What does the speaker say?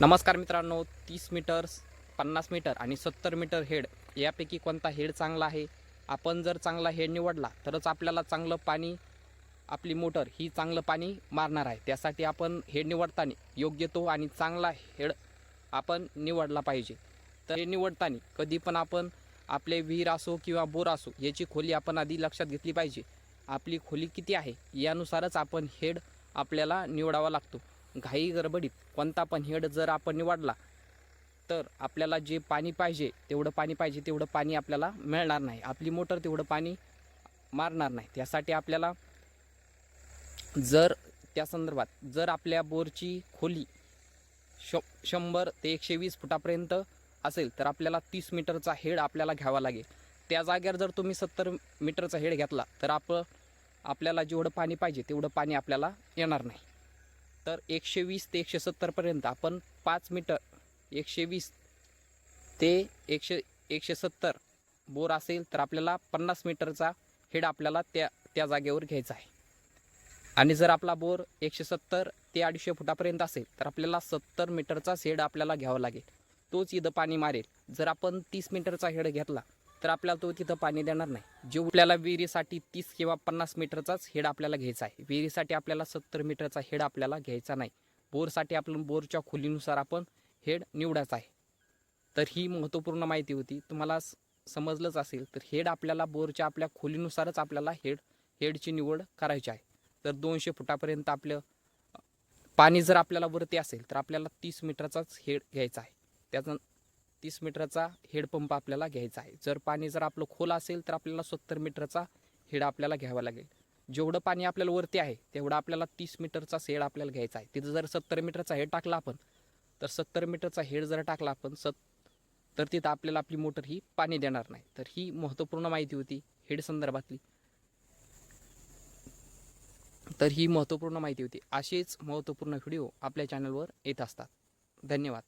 नमस्कार मित्रांनो तीस मीटर पन्नास मीटर आणि सत्तर मीटर हेड यापैकी कोणता हेड चांगला आहे? आपण जर चांगला हेड निवडला तरच आपल्याला चांगलं पाणी आपली मोटर ही चांगलं पाणी मारणार आहे. त्यासाठी आपण हेड निवडताना योग्य तो आणि चांगला हेड आपण निवडला पाहिजे. तर हे निवडताना कधी पण आपण आपले विहीर असो किंवा बोर असो याची खोली आपण आधी लक्षात घेतली पाहिजे. आपली खोली किती आहे? यानुसारच आपण हेड आपल्याला निवडावा लागतो. घाई गडबडीत कोणता पण हेड जर आपण निवडला तर आपल्याला जे पाणी पाहिजे तेवढं पाणी पाहिजे तेवढं पाणी आपल्याला मिळणार नाही. आपली मोटर तेवढं पाणी मारणार नाही. त्यासाठी आपल्याला जर त्या संदर्भात जर आपल्या बोरची खोली श शंभर ते एकशे वीस फुटापर्यंत असेल तर आपल्याला तीस मीटरचा हेड आपल्याला घ्यावा लागेल. त्या जागेवर जर तुम्ही सत्तर मीटरचा हेड घेतला तर आप आपल्याला जेवढं पाणी पाहिजे तेवढं पाणी आपल्याला येणार नाही. तर एकशे वीस ते एकशे सत्तरपर्यंत आपण पाच मीटर एकशे वीस ते एकशे एकशे सत्तर बोर असेल तर आपल्याला पन्नास मीटरचा हेड आपल्याला त्या त्या जागेवर घ्यायचा आहे. आणि जर आपला बोर एकशे सत्तर ते अडीचशे फुटापर्यंत असेल तर आपल्याला सत्तर मीटरचा हेड आपल्याला घ्यावा लागेल. तोच इथं पाणी मारेल. जर आपण तीस मीटरचा हेड घेतला तर आपल्याला तो तिथं पाणी देणार नाही. जे आपल्याला विहिरीसाठी तीस किंवा पन्नास मीटरचाच हेड आपल्याला घ्यायचा आहे. विहिरीसाठी आपल्याला सत्तर मीटरचा हेड आपल्याला घ्यायचा नाही. बोरसाठी आपण बोरच्या खोलीनुसार आपण हेड निवडायचा आहे. तर ही महत्त्वपूर्ण माहिती होती. तुम्हाला समजलंच असेल तर हेड आपल्याला बोरच्या आपल्या खोलीनुसारच आपल्याला हेड हेडची निवड करायची आहे. तर दोनशे फुटापर्यंत आपलं पाणी जर आपल्याला वरती असेल तर आपल्याला तीस मीटरचाच हेड घ्यायचा आहे. त्याचं तीस मीटरचा हेडपंप आपल्याला घ्यायचा आहे. जर पाणी जर आपलं खोल असेल तर आपल्याला सत्तर मीटरचा हेड आपल्याला घ्यावा लागेल. जेवढं पाणी आपल्याला वरती आहे तेवढं आपल्याला तीस मीटरचा हेड आपल्याला घ्यायचा आहे. तिथं जर सत्तर मीटरचा हेड टाकला आपण तर सत्तर मीटरचा हेड जर टाकला आपण सत तर तिथं आपल्याला आपली मोटर ही पाणी देणार नाही. तर ही महत्त्वपूर्ण माहिती होती हेड संदर्भातली. तर ही महत्त्वपूर्ण माहिती होती. असेच महत्त्वपूर्ण व्हिडिओ आपल्या चॅनलवर येत असतात. धन्यवाद.